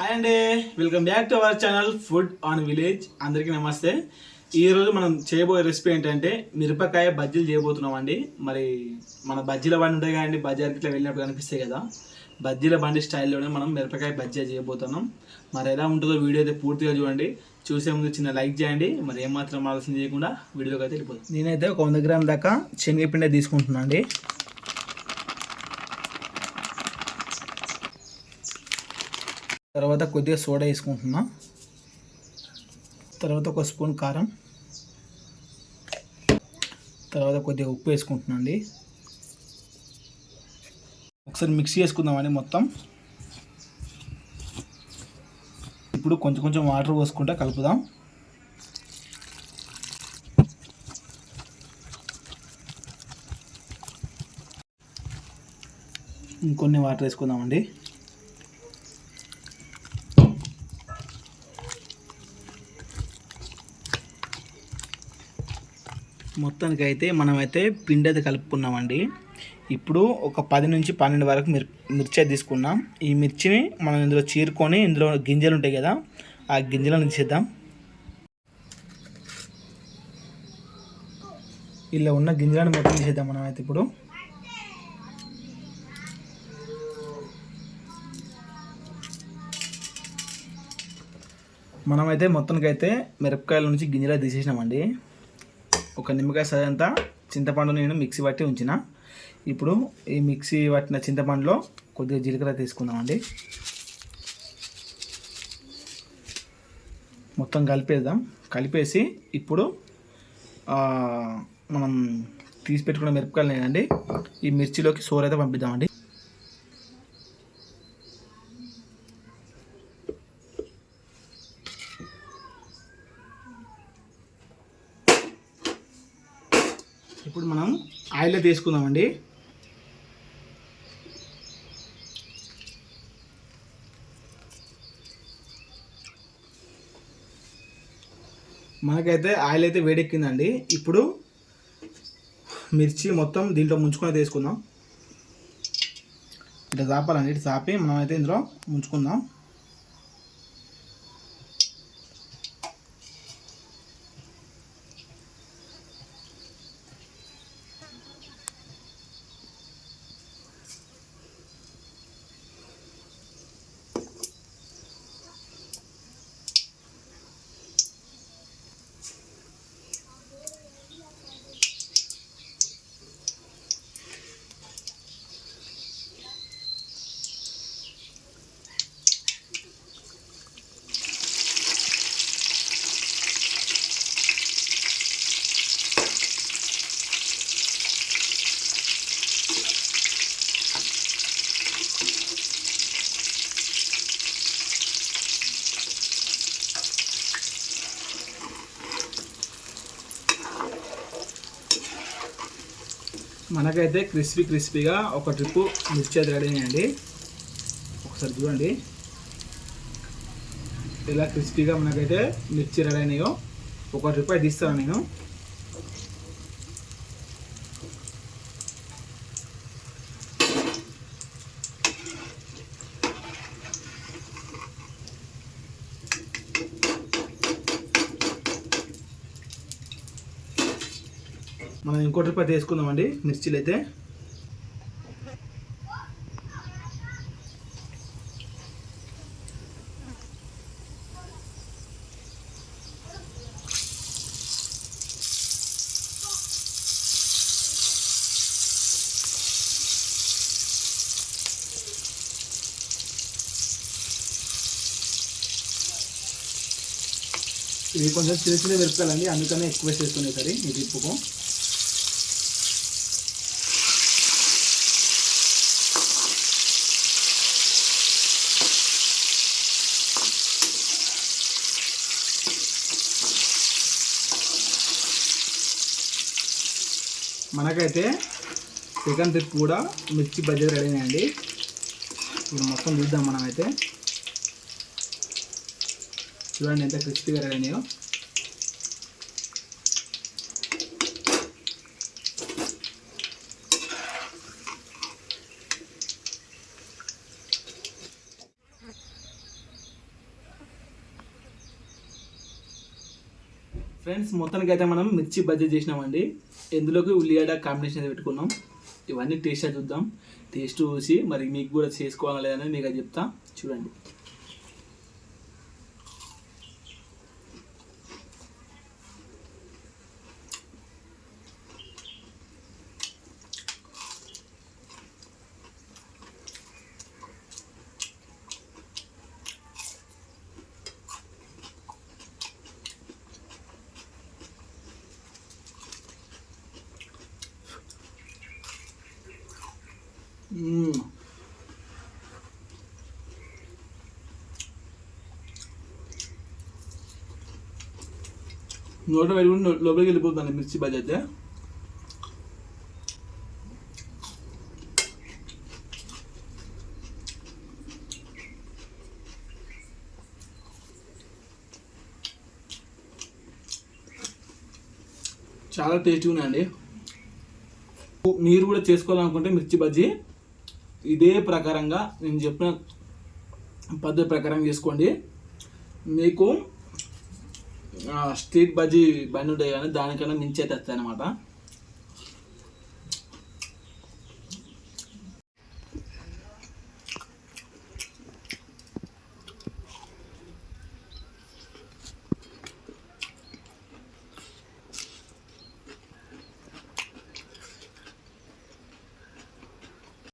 Hi అండి. Welcome back to our channel food on village. అందరికీ నమస్తే. ఈరోజు మనం చేయబోయే రెసిపీ ఏంటంటే మిరపకాయ బజ్జీలు చేయబోతున్నాం అండి మరి మన బజ్జీల బండి ఉంటాయి కదండి బజార్కి ఇట్లా వెళ్ళినప్పుడు కనిపిస్తాయి కదా. బజ్జీల బండి స్టైల్లోనే మనం మిరపకాయ బజ్జీ చేయబోతున్నాం. మరి ఎలా ఉంటుందో వీడియో అయితే పూర్తిగా చూడండి. చూసే ముందు చిన్న లైక్ చేయండి. మరి ఏమాత్రం ఆలోచన చేయకుండా వీడియోకి అయితే వెళ్ళిపోతుంది నేనైతే ఒక వంద గ్రామ్ దాకా శనగపిండి తీసుకుంటున్నాను అండి తర్వాత కొద్దిగా సోడా వేసుకుంటున్నా. తర్వాత ఒక స్పూన్ కారం. తర్వాత కొద్దిగా ఉప్పు వేసుకుంటున్నా అండి. ఒకసారి మిక్స్ చేసుకుందామండి మొత్తం. ఇప్పుడు కొంచెం కొంచెం వాటర్ పోసుకుంటా కలుపుదాం. ఇంకొన్ని వాటర్ వేసుకుందామండి. మొత్తానికి అయితే మనమైతే పిండి అయితే కలుపుకున్నామండి. ఇప్పుడు ఒక పది నుంచి పన్నెండు వరకు మిర్ మిర్చి తీసుకున్నాం. ఈ మిర్చిని మనం ఇందులో చీరుకొని ఇందులో గింజలు ఉంటాయి కదా ఆ గింజలను తీసేద్దాం. ఇలా ఉన్న గింజలను మొత్తం తీసేద్దాం మనం అయితే ఇప్పుడు. మనమైతే మొత్తానికైతే మిరపకాయల నుంచి గింజలు తీసేసినామండి. ఒక నిమ్మకాయ సదంతా చింతపండు నేను మిక్సీ పట్టి ఉంచిన. ఇప్పుడు ఈ మిక్సీ పట్టిన చింతపండులో కొద్దిగా జీలకర్ర తీసుకుందామండి. మొత్తం కలిపేద్దాం. కలిపేసి ఇప్పుడు మనం తీసి పెట్టుకున్న మిరపకాయలు నేనండి ఈ మిర్చిలోకి సోర్ అయితే పంపిద్దామండి. ఇప్పుడు మనం ఆయిల్ తీసుకుందామండి. మనకైతే ఆయిల్ అయితే వేడెక్కిందండి. ఇప్పుడు మిర్చి మొత్తం దీంట్లో ముంచుకొని తీసుకుందాం. ఇట్లా చాపాలండి ఇటు చాపి మనమైతే ఇందులో ముంచుకుందాం. మనకైతే క్రిస్పీ క్రిస్పీగా ఒక ట్రిప్పు మిర్చి అయితే రెడీ అయ్యండి ఒకసారి చూడండి. ఇలా క్రిస్పీగా మనకైతే మిర్చి రెడీ అయినాయో. ఒక ట్రిప్ అయితే తీస్తాను నేను. మనం ఇంకో ట్రిప్ అయితే వేసుకుందామండి మిర్చిలు అయితే. ఇవి కొంచెం చిన్న చిన్న మిరపకాయలండి అందుకనే ఎక్కువ చేస్తున్నాయి సరే ఈ ట్రిప్పుకు మనకైతే చికెన్ ట్రిప్ కూడా మిర్చి బజ్జీ రెడీ అయ్యండి ఇప్పుడు మొత్తం చూద్దాం మనమైతే. చూడండి ఎంత క్రిస్పీగా రెడీ అయ్యో ఫ్రెండ్స్ మొత్తానికి అయితే మనం మిర్చి బజ్జీ చేసినామండి. ఎందులోకి ఉల్లిగడ్డ కాంబినేషన్ అయితే పెట్టుకున్నాం. ఇవన్నీ టేస్ట్ చూద్దాం. టేస్ట్ చూసి మరి మీకు కూడా చేసుకోవాలి లేదని మీకు అది చెప్తా. చూడండి. Mm. నోట వెళ్ళి లోపలికి వెళ్ళిపోతుంది మిర్చి బజ్జీ అయితే. చాలా టేస్టీగా ఉన్నాయండి. మీరు కూడా చేసుకోవాలనుకుంటే మిర్చి బజ్జీ ఇదే ప్రకారంగా నేను చెప్పిన పద్ధతి ప్రకారం చేసుకోండి. మీకు స్ట్రీట్ బజ్జీ బండి ఉంటాయి కానీ దానికన్నా మించి అయితే వస్తాయి అనమాట